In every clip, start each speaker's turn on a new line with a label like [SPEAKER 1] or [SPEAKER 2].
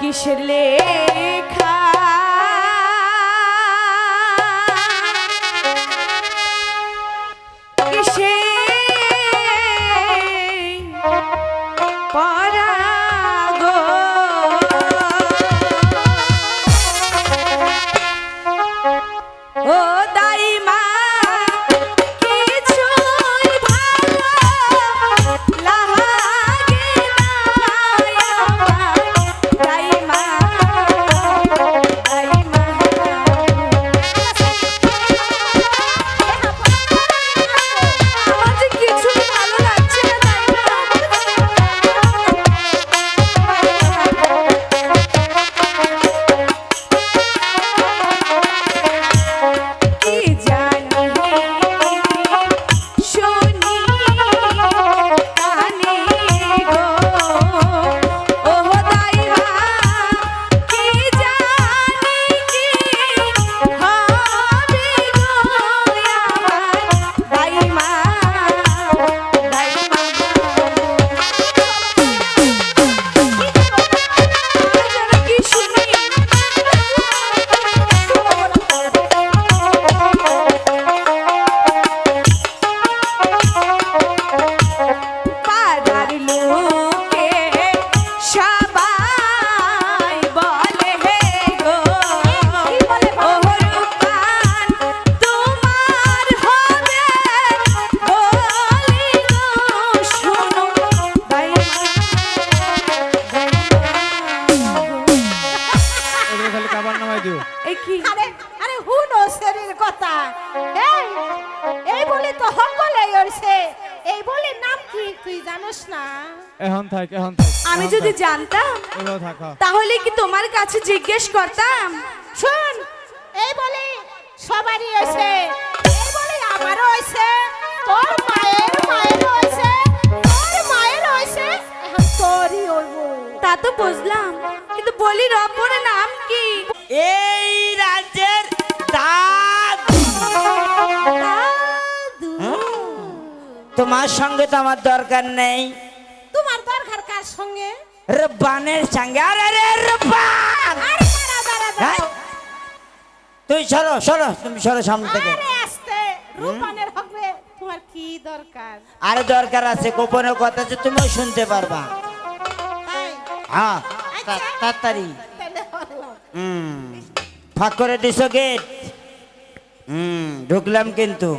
[SPEAKER 1] কিসের লেখা? কিসে পরাগো এই
[SPEAKER 2] এই বলে তো ওরছে এই বলে নাম কি তুই জানোস না?
[SPEAKER 3] এখন থাক এখন থাক
[SPEAKER 1] আমি যদি জানতাম। তাহলে কি তোমার কাছে জিজ্ঞেস করতাম?
[SPEAKER 2] শুন এই বলে সবারই হয়েছে। এই বলে আমারও হয়েছে। তোর মায়ের মায়ের হয়েছে। তোর মায়ের হয়েছে। এখন তোরই হইব।
[SPEAKER 1] তা তো বুঝলাম। কিন্তু বলি রপর নাম কি?
[SPEAKER 4] এই তোমার সঙ্গে তো আমার দরকার নেই।
[SPEAKER 2] তোমার দরকার কার সঙ্গে?
[SPEAKER 4] রব্বানের সঙ্গে। আরে রে রব্বান! হ্যাঁ? তুই সরো সরো তুমি সরো সামনে থেকে।
[SPEAKER 2] রূপানের হবে তোমার কি দরকার?
[SPEAKER 4] আরে দরকার আছে গোপনের কথা যে তুমিও শুনতে পারবা। হ্যাঁ
[SPEAKER 2] আচ্ছা।
[SPEAKER 4] তা- তাড়াতাড়ি। হুম। ফাঁক করে দিছো গেট। হুম ঢুকলাম কিন্তু।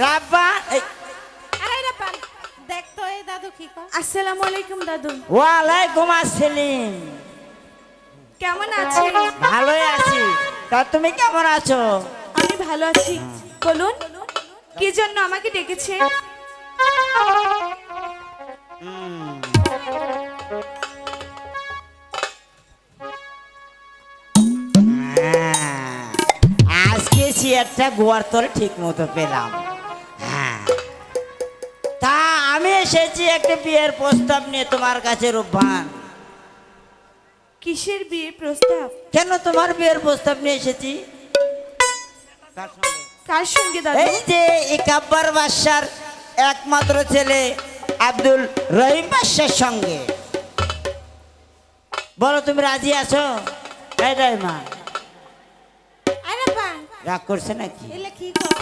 [SPEAKER 4] রাব্বান এই,
[SPEAKER 2] আরে রে দেখ তো এই দাদু কি কর
[SPEAKER 1] আসসালামু আলাইকুম দাদু।
[SPEAKER 4] ওয়ালাইকুম আসসালাম।
[SPEAKER 1] কেমন আছেন?
[SPEAKER 4] ভালোই আছি। তা তুমি কেমন আছো?
[SPEAKER 1] আমি ভালো আছি। বলুন কি জন্য আমাকে ডেকেছে?
[SPEAKER 4] আজকে চেয়ারটা গোয়ার তলে ঠিক মতো পেলাম। এসেছি একটা বিয়ের প্রস্তাব নিয়ে তোমার কাছে রূপবান।
[SPEAKER 1] কিসের বিয়ে প্রস্তাব?
[SPEAKER 4] কেন তোমার বিয়ের প্রস্তাব নিয়ে এসেছি? কার সঙ্গে? এই যে ইকাব্বার বাদশার একমাত্র ছেলে আব্দুল রহিম বাদশার সঙ্গে। বলো তুমি রাজি আছো? এই রহিমা।
[SPEAKER 2] আরে পান
[SPEAKER 4] রাগ করছে নাকি?
[SPEAKER 2] এলে কি কর?